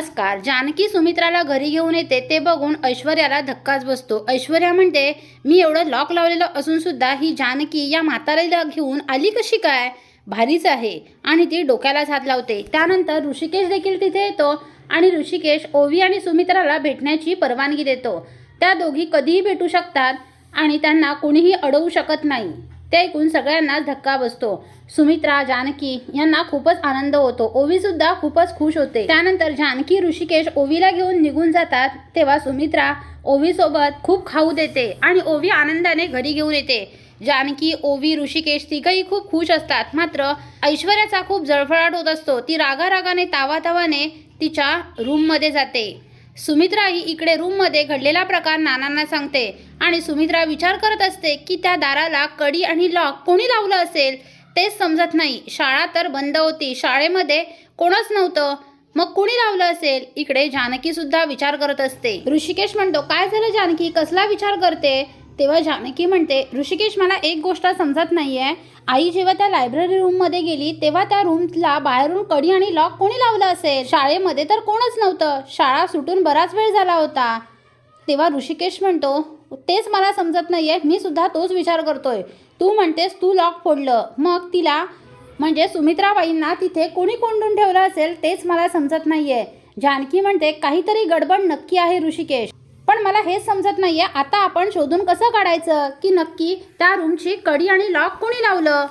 नमस्कार जानकी सुमित्राला घरी घेऊन येते ते बघून ऐश्वर्याला धक्काच बसतो. ऐश्वर्या म्हणते मी एवढं लॉक लावलेलं असून सुद्धा ही जानकी या म्हातारीला घेऊन आली कशी काय? भारीच आहे. आणि ती डोक्यालाच हात लावते. त्यानंतर ऋषिकेश देखील तिथे येतो आणि ऋषिकेश ओवी आणि सुमित्राला भेटण्याची परवानगी देतो. त्या दोघी कधीही भेटू शकतात आणि त्यांना कोणीही अडवू शकत नाही. ते ऐकून सगळ्यांनाच धक्का बसतो. सुमित्रा जानकी यांना खूपच आनंद होतो. ओवी सुद्धा खूपच खुश होते. त्यानंतर जानकी ऋषिकेश ओवीला घेऊन निघून जातात तेव्हा सुमित्रा ओवी सोबत खूप खाऊ देते आणि ओवी आनंदाने घरी घेऊन येते. जानकी ओवी ऋषिकेश तिघही खूप खुश असतात. मात्र ऐश्वर्याचा खूप जळफळाट होत असतो. ती रागारागाने तावातावाने तिच्या रूममध्ये जाते. सुमित्रा ही इकडे रूममध्ये घडलेला प्रकार नानांना सांगते. आणि सुमित्रा विचार करत असते की त्या दाराला कडी आणि लॉक कोणी लावलं असेल? तेच समजत नाही. शाळा तर बंद होती. शाळेमध्ये कोणच नव्हतं. मग कुणी लावलं असेल? इकडे जानकी सुद्धा विचार करत असते. ऋषिकेश म्हणतो काय झालं जानकी? कसला विचार करते? तेव्हा जानकी म्हणते ऋषिकेश मला एक गोष्ट समजत नाही आहे आई जेव्हा त्या लायब्ररी रूममध्ये गेली तेव्हा त्या रूमला बाहेरून कडी आणि लॉक कोणी लावलं असेल? शाळेमध्ये तर कोणच नव्हतं. शाळा सुटून बराच वेळ झाला होता. तेव्हा ऋषिकेश म्हणतो तेच मला समजत नाही आहे मी सुद्धा तोच विचार करतोय. तू म्हणतेस तू लॉक फोडलं. मग तिला म्हणजे सुमित्राबाईंना तिथे कोणी कोंडून ठेवलं असेल तेच मला समजत नाही आहे जानकी म्हणते काहीतरी गडबड नक्की आहे ऋषिकेश. पण मला हेच समजत नाहीये. आता आपण शोधून कसं काढायचं? की नक्की त्या रूमची कडी आणि लॉक कोणी लावलं?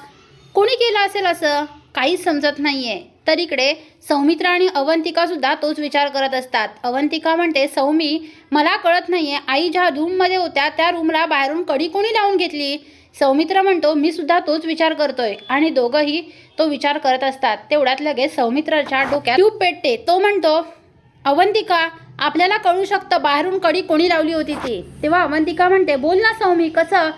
कोणी केलं असेल असं? काहीच समजत नाहीये. तर इकडे सौमित्रा आणि अवंतिका सुद्धा तोच विचार करत असतात. अवंतिका म्हणते सौमी मला कळत नाहीये. आई ज्या रूममध्ये होत्या त्या रूमला बाहेरून कडी कोणी लावून घेतली? सौमित्र म्हणतो मी सुद्धा तोच विचार करतोय. आणि दोघंही तो विचार करत असतात. तेवढ्यात लगेच सौमित्राच्या डोक्यात ट्यूब पेटते. तो म्हणतो अवंतिका आपल्याला कळू शकतं बाहेरून कडी कोणी लावली होती ती. तेव्हा अवंतिका म्हणते बोल ना सौमी कसं?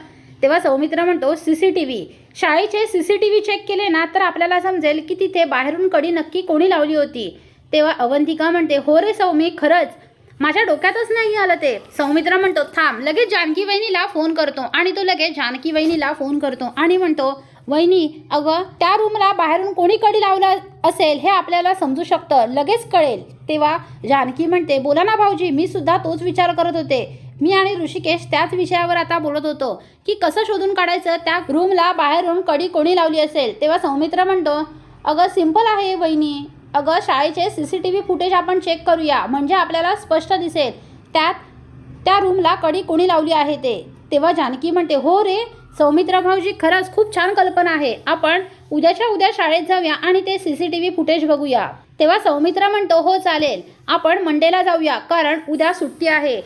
तेव्हा सौमित्र म्हणतो सी सी टी व्ही. शाळेचे C C T V check केले ना तर आपल्याला समजेल की तिथे बाहेरून कडी नक्की कोणी लावली होती. तेव्हा अवंतिका म्हणते हो रे सौमी खरंच. माझ्या डोक्यातच नाही आलं ते. सौमित्र म्हणतो थांब लगेच जानकी वहिनीला फोन करतो. आणि तो लगेच जानकी वहिनीला फोन करतो आणि म्हणतो वहिनी अगं त्या रूमला बाहेरून कोणी कडी लावला असेल हे आपल्याला समजू शकतं लगेच कळेल. तेव्हा जानकी म्हणते बोला ना भाऊजी मी सुद्धा तोच विचार करत होते. मी आणि ऋषिकेश त्याच विषयावर आता बोलत होतो की कसं शोधून काढायचं त्या रूमला बाहेरून कडी कोणी लावली असेल? तेव्हा सौमित्र म्हणतो अगं सिंपल आहे वहिनी. अगं शाळेचे C C T V footage आपण चेक करूया म्हणजे आपल्याला स्पष्ट दिसेल. त्यात त्या रूमला कडी कोणी लावली आहे ते? तेव्हा जानकी म्हणते हो रे सौमित्रा भाऊजी खरंच खूप छान कल्पना आहे. आपण उद्याच्या उद्या शाळेत जाऊया आणि ते C C T V footage बघूया. तेव्हा सौमित्रा म्हणतो हो चालेल. आपण मंडेला जाऊया कारण उद्या सुट्टी आहे.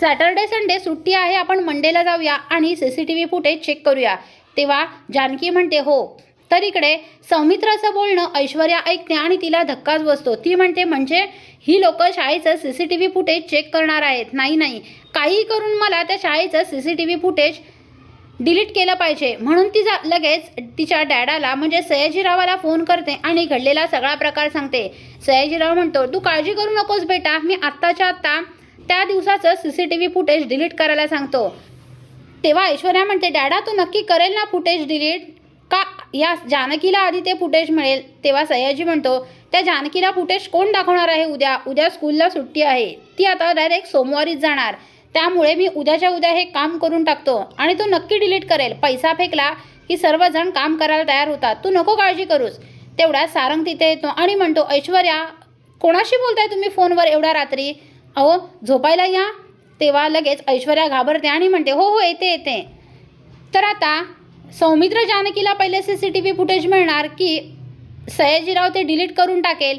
सॅटर्डे संडे सुट्टी आहे आपण मंडेला जाऊया आणि C C T V footage check करूया. तेव्हा जानकी म्हणते हो. तर इकडे सौमित्राचं बोलणं ऐश्वर्या ऐकते आणि तिला धक्काच बसतो. ती म्हणते म्हणजे ही लोक शाळेचं C C T V footage check करणार आहेत. नाही नाही. काही करून मला त्या शाळेचं C C T V footage delete केलं पाहिजे. म्हणून ती लगेच तिच्या डॅडाला म्हणजे सयाजीरावाला फोन करते आणि घडलेला सगळा प्रकार सांगते. सयाजीराव म्हणतो तू काळजी करू नकोस बेटा मी आत्ताच्या आत्ता त्या दिवसाचं C C T V footage delete करायला सांगतो. तेव्हा ऐश्वर्या म्हणते डॅडा तू नक्की करेल ना फुटेज डिलीट का या जानकीला आधी ते फुटेज मिळेल? तेव्हा सयाजी म्हणतो त्या जानकीला फुटेज कोण दाखवणार आहे? उद्या उद्या स्कूलला सुट्टी आहे. ती आता डायरेक्ट सोमवारीच जाणार. त्यामुळे मी उद्याच्या उद्या हे काम करून टाकतो आणि तो नक्की डिलीट करेल. पैसा फेकला की सर्वजण काम करायला तयार होतात. तू नको काळजी करूस. तेवढ्या सारंग तिथे येतो आणि म्हणतो ऐश्वर्या कोणाशी बोलताय तुम्ही फोनवर एवढ्या रात्री? अहो झोपायला या. तेव्हा लगेच ऐश्वर्या घाबरते आणि म्हणते हो हो येते येते. तर आता सौमित्र जानकीला पहिले C C T V footage मिळणार की सयाजीराव ते डिलीट करून टाकेल.